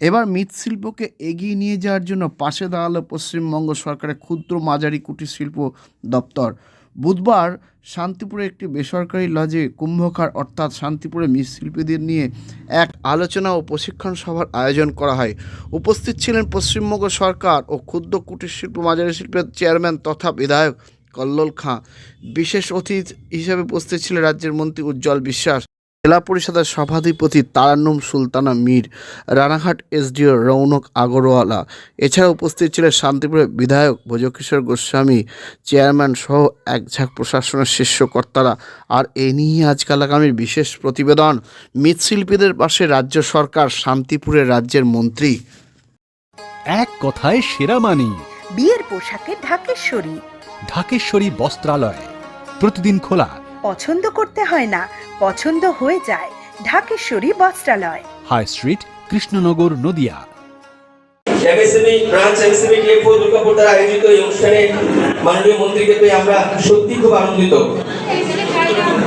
এবার মৃৎশিল্পকে এগিয়ে নিয়ে যাওয়ার জন্য পাশে দাঁড়াল পশ্চিমবঙ্গ সরকারের ক্ষুদ্র মাঝারি কুটির শিল্প দপ্তর। বুধবার শান্তিপুরে একটি বেসরকারি লজে কুম্ভকার অর্থাৎ শান্তিপুরে মৃৎশিল্পীদের নিয়ে এক আলোচনা ও প্রশিক্ষণ সভার আয়োজন করা হয়। উপস্থিত ছিলেন পশ্চিমবঙ্গ সরকার ও ক্ষুদ্র কুটির শিল্প মাঝারি শিল্পের চেয়ারম্যান তথা বিধায়ক কল্লোল খাঁ। বিশেষ অতিথি হিসেবে উপস্থিত ছিলেন রাজ্যের মন্ত্রী উজ্জ্বল বিশ্বাস। জেলা পরিষদের সভাধিপতি তারান্নুম সুলতানা মীর রানাঘাট এসডিও রৌনক আগরওয়ালা। এছাড়া উপস্থিত ছিলেন শান্তিপুরের বিধায়ক ভোজকিশোর গোস্বামী চেয়ারম্যান সহ এক ঝাঁক প্রশাসনের শীর্ষ কর্তারা। আর এ নিয়ে আজকাল আগামীর বিশেষ প্রতিবেদন। মৃৎশিল্পীদের পাশে রাজ্য সরকার শান্তিপুরের রাজ্যের মন্ত্রী। এক কথায় সেরা মানি। বিয়ের পোশাকে ঢাকেশ্বরী। ঢাকেশ্বরী বস্ত্রালয়। প্রতিদিন খোলা। পছন্দ করতে হয় না পছন্দ হয়ে যায়। Dhakeshwari Bastralaya. High street Krishnanagar Nadia. MSME branch MSME claim Durgapur দ্বারা আয়োজিত এই অনুষ্ঠানে মাননীয় মন্ত্রীকে পেয়ে আমরা সত্যি খুব আনন্দিত।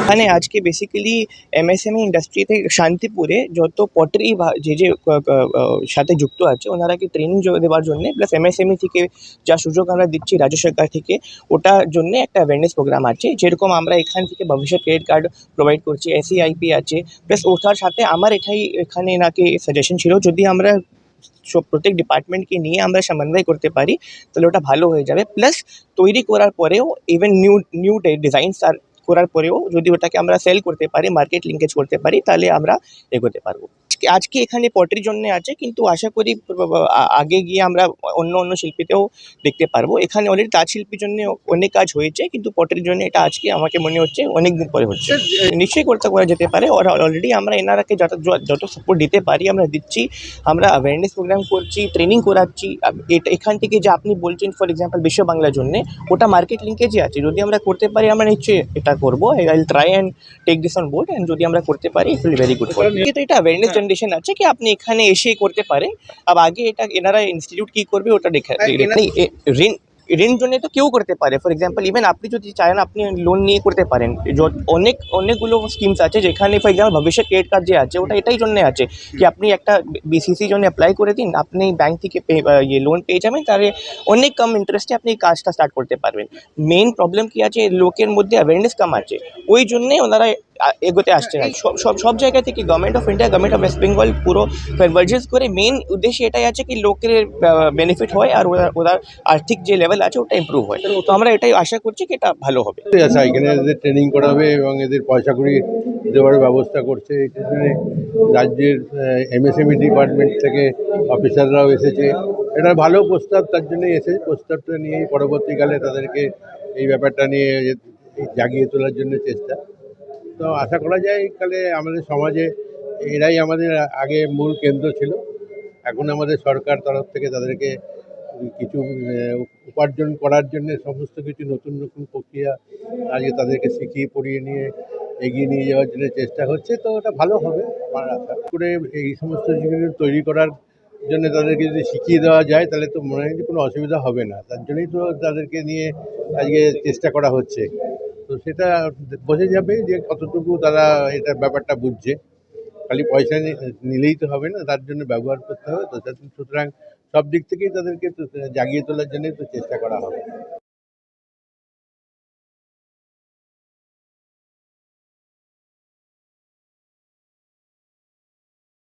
এখানে আজকে বেসিক্যালি এমএসএমই ইন্ডাস্ট্রিতে শান্তিপুরে যত পটারি যে যে সাথে যুক্ত আছে, ওনারাকে ট্রেনিং দেওয়ার জন্য প্লাস এমএসএমই থেকে যা সুযোগ আমরা দিচ্ছি রাজ্য সরকার থেকে, ওটার জন্য একটা অ্যাওয়ারনেস প্রোগ্রাম আছে। যেরকম আমরা এখান থেকে ভবিষ্যৎ ক্রেডিট কার্ড প্রোভাইড করছি এসিআইপি আছে প্লাস ওটার সাথে আমার এটাই এখানে নাকি সাজেশন ছিল, যদি আমরা সব প্রত্যেক ডিপার্টমেন্টকে নিয়ে আমরা সমন্বয় করতে পারি, তাহলে ওটা ভালো হয়ে যাবে। প্লাস তৈরি করার পরেও ইভেন নিউ নিউ ডিজাইনস আর করার পরেও যদি ওটাকে আমরা সেল করতে পারি মার্কেট লিঙ্কেজ করতে পারি, তাহলে আমরা এগোতে পারব। আজকে- আজকে এখানে পটরির জন্য আছে কিন্তু আশা করি আগে গিয়ে আমরা অন্য অন্য শিল্পীতেও দেখতে পারব। এখানে অলরেডি তাঁত শিল্পীর জন্য অনেক কাজ হয়েছে কিন্তু পটরির জন্য এটা আজকে আমাকে মনে হচ্ছে অনেক দিন পরে হচ্ছে। নিশ্চয়ই করতে করা যেতে পারে ওর অলরেডি আমরা এনারাকে যত যত সাপোর্ট দিতে পারি আমরা দিচ্ছি আমরা অ্যাওয়ারনেস প্রোগ্রাম করছি ট্রেনিং করাচ্ছি। এটা এখান থেকে যে আপনি বলছেন ফর এক্সাম্পল বিশ্ব বাংলার জন্য ওটা মার্কেট লিঙ্কেজই আছে। যদি আমরা করতে পারি আমরা নিশ্চয়ই এটা করব। I will try and take this on board and যদি আমরা করতে পারি ইট উইল ভেরি গুড কিন্তু এটা অ্যাওয়ারনেস জেনারেশন আছে কি আপনি এখানে এসে করতে পারেন? আর আগে এটা এনারা ইনস্টিটিউট কি করবে ওটা দেখা এ- ঋণ ঋণ জন্য তো কেউ করতে পারে। ফর এক্সাম্পল ইভেন আপনি যদি চান আপনি লোন নিয়ে করতে পারেন। অনেক অনেকগুলো স্কিমস আছে যেখানে ফর এক্সাম্পল ভবিষ্যৎ ক্রেডিট কার্ড যে আছে ওটা এটাই জন্য আছে কি আপনি একটা বিসিসি জন্য অ্যাপ্লাই করে দিন আপনি ব্যাংক থেকে ইয়ে লোন পেয়ে যাবেন তাহলে অনেক কম ইন্টারেস্টে আপনি কাজটা স্টার্ট করতে পারবেন। মেইন প্রবলেম কি আছে? লোকের মধ্যে অ্যাওয়ারনেস কম আছে। ওই জন্যে ওনারা এগোতে আসছে না। সব সব সব জায়গা থেকে government of India government of West Bengal পুরো কনভার্জেন্স করে মেইন উদ্দেশ্য এটাই আছে কি লোকের বেনিফিট হয় আর ওরা ওরা আর্থিক যে লেভেল আছে ওটা ইমপ্রুভ হয়। তো আমরা এটাই আশা করছি কি এটা ভালো হবে। আছে এখানে এদের ট্রেনিং করাবে এবং এদের পয়সা কড়ি দেওয়ার ব্যবস্থা করছে। এখানে রাজ্যের এমএসএমই ডিপার্টমেন্ট থেকে অফিসাররাও এসেছে। এটা ভালো প্রস্তাব তার জন্যই এসেছে প্রস্তাবটা নিয়েই পরবর্তীকালে তাদেরকে এই ব্যাপারটা নিয়ে জাগিয়ে তোলার জন্য চেষ্টা। তো আশা করা যায় কালে আমাদের সমাজে এরাই আমাদের আগে মূল কেন্দ্র ছিল। এখন আমাদের সরকার তরফ থেকে তাদেরকে কিছু উপার্জন করার জন্য সমস্ত কিছু নতুন নতুন প্রক্রিয়া আজকে তাদেরকে শিখিয়ে পড়িয়ে নিয়ে এগিয়ে নিয়ে যাওয়ার জন্য চেষ্টা হচ্ছে। তো ওটা ভালো হবে আমার আশা। করে এই সমস্ত জিনিস তৈরি করার জন্য তাদেরকে যদি শিখিয়ে দেওয়া যায় তাহলে তো মনে হয় যে কোনো অসুবিধা হবে না। তার জন্যই তো তাদেরকে নিয়ে আজকে চেষ্টা করা হচ্ছে। তো সেটা বোঝা যাবে যে কতটুকু তারা এটা ব্যাপারটা বুঝছে। খালি পয়সা নিলেই তো হবে না, তার জন্য ব্যবহার করতে হবে। তো সুতরাং সব দিক থেকেই তাদেরকে জাগিয়ে তোলার জন্যই তো চেষ্টা করা হবে।